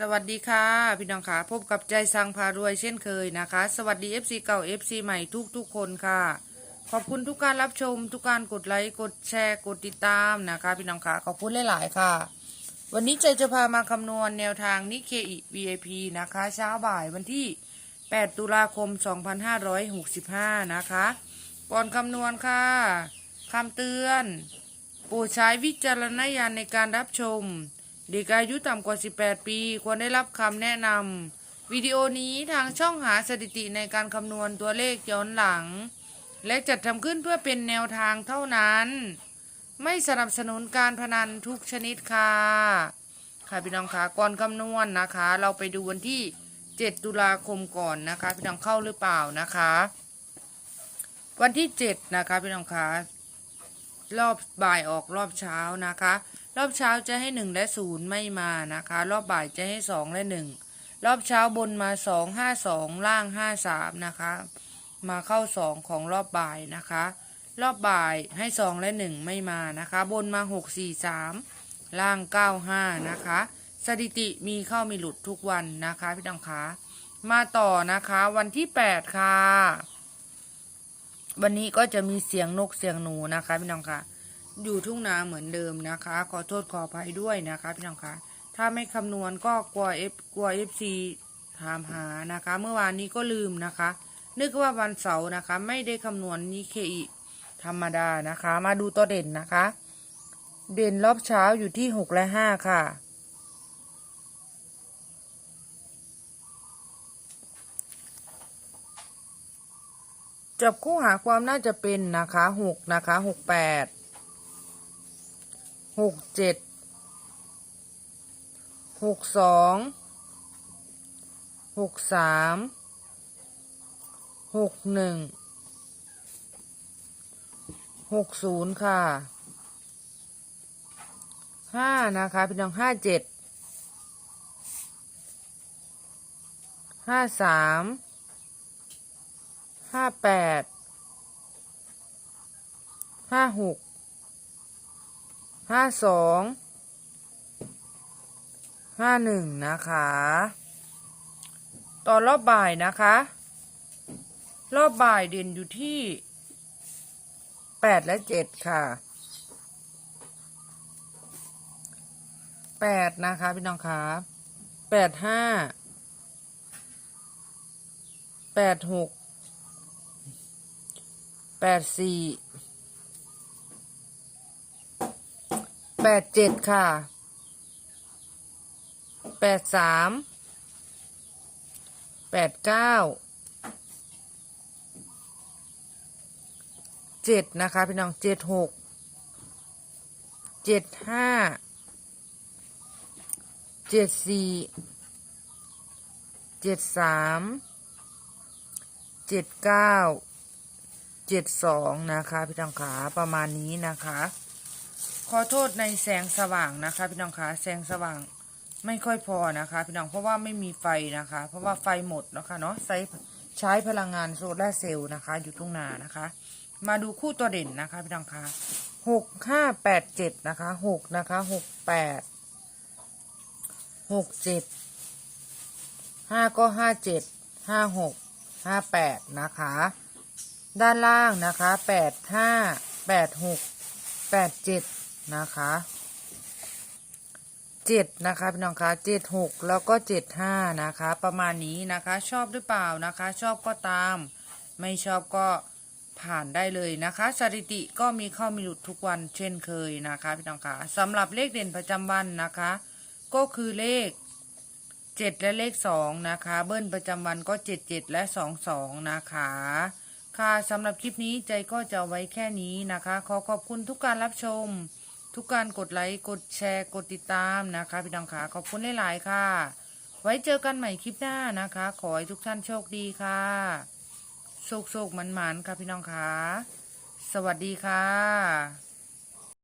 สวัสดีค่ะ พี่น้องค่ะพบกับใจสังพารวยเช่นเคยนะคะ สวัสดี FC เก่า FC ใหม่ทุกทุกคนค่ะ ขอบคุณทุกการรับชม ทุกการกดไลค์กดแชร์กดติดตามนะคะ พี่น้องค่ะขอบคุณหลาย ๆ ค่ะ วันนี้ใจจะพามาคำนวณแนวทางนิเคอิ VIP นะคะ เช้าบ่ายวันที่ 8 ตุลาคม 2565 นะคะ ก่อนคำนวณค่ะคำเตือน โปรดใช้วิจารณญาณในการรับชม เด็กอายุต่ำกว่า 18 ปี ควรได้รับคำแนะนำวิดีโอนี้ทางช่องหาสถิติในการคำนวณตัวเลขย้อนหลัง และจัดทำขึ้นเพื่อเป็นแนวทางเท่านั้น ไม่สนับสนุนการพนันทุกชนิดค่ะ ค่ะพี่น้องคะก่อนคำนวณนะคะ เราไปดูวันที่ 7 ตุลาคมก่อนนะคะ พี่น้องเข้าหรือเปล่านะคะ วันที่ 7 นะคะพี่น้องคะรอบบ่ายออกรอบเช้านะคะ รอบเช้าจะให้หนึ่งและศูนย์ไม่มานะคะ รอบบ่ายจะให้สองและหนึ่งรอบเช้าบนมาสองห้าสองล่างห้าสามนะคะ มาเข้าสองของรอบบ่ายนะคะ รอบบ่ายให้สองและหนึ่งไม่มานะคะ บนมาหกสี่สามล่างเก้าห้านะคะ สถิติมีเข้ามีหลุดทุกวันนะคะพี่น้องคะมาต่อนะคะวันที่แปดค่ะ วันนี้ก็จะมีเสียงนกเสียงหนูนะคะพี่น้องคะ อยู่ทุ่งนาเหมือนเดิมนะคะ ขอโทษขออภัยด้วยนะคะพี่น้องคะถ้าไม่คำนวณก็กลัวเอฟกลัวเอฟซีถามหานะคะ เมื่อวานนี้ก็ลืมนะคะ นึกว่าวันเสาร์นะคะ ไม่ได้คำนวณนิเคอิธรรมดานะคะ มาดูตัวเด่นนะคะ เด่นรอบเช้าอยู่ที่หกและห้าค่ะ จับคู่หาความน่าจะเป็นนะคะหกนะคะหกแปด หกเจ็ดหกสองหกสามหกหนึ่งหกศูนย์ค่ะห้านะคะ พี่น้องห้าเจ็ดห้าสามห้าแปดห้าหก ห้าสองห้าหนึ่งนะคะ ตอนรอบบ่ายนะคะ รอบบ่ายเด่นอยู่ที่แปดและเจ็ดค่ะแปดนะคะพี่น้องคะแปดห้าแปดหกแปดสี่ แปดเจ็ดค่ะ แปดสาม แปดเก้า เจ็ดนะคะพี่น้องเจ็ดหก เจ็ดห้า เจ็ดสี่ เจ็ดสาม เจ็ดเก้า เจ็ดสองนะคะพี่น้องขาประมาณนี้นะคะ ขอโทษในแสงสว่างนะคะ พี่น้องขาแสงสว่างไม่ค่อยพอนะคะ พี่น้องเพราะว่าไม่มีไฟนะคะ เพราะว่าไฟหมดนะคะเนาะใช้ใช้พลังงานโซลาร์เซลล์นะคะ อยู่ทุ่งนานะคะ มาดูคู่ตัวเด่นนะคะพี่น้องคะหกห้าแปดเจ็ดนะคะหกนะคะหกแปดหกเจ็ดห้าก็ห้าเจ็ดห้าหกห้าแปดนะคะ ด้านล่างนะคะแปดห้าแปดหกแปดเจ็ด นะคะเจ็ดนะคะพี่น้องคะเจ็ดหกแล้วก็เจ็ดห้านะคะ ประมาณนี้นะคะ ชอบหรือเปล่านะคะ ชอบก็ตาม ไม่ชอบก็ผ่านได้เลยนะคะ สถิติก็มีเข้ามีหลุดทุกวันเช่นเคยนะคะพี่น้องคะสำหรับเลขเด่นประจำวันนะคะ ก็คือเลขเจ็ดและเลขสองนะคะ เบิ้ลประจำวันก็เจ็ดเจ็ดและสองสองนะคะ ค่ะสำหรับคลิปนี้ใจก็จะไว้แค่นี้นะคะ ขอขอบคุณทุกการรับชม ทุกการกดไลค์กดแชร์กดติดตามนะคะ พี่น้องขาขอบคุณหลายๆค่ะ ไว้เจอกันใหม่คลิปหน้านะคะ ขอให้ทุกท่านโชคดีค่ะโชคโชคมันๆค่ะพี่น้องขาสวัสดีค่ะ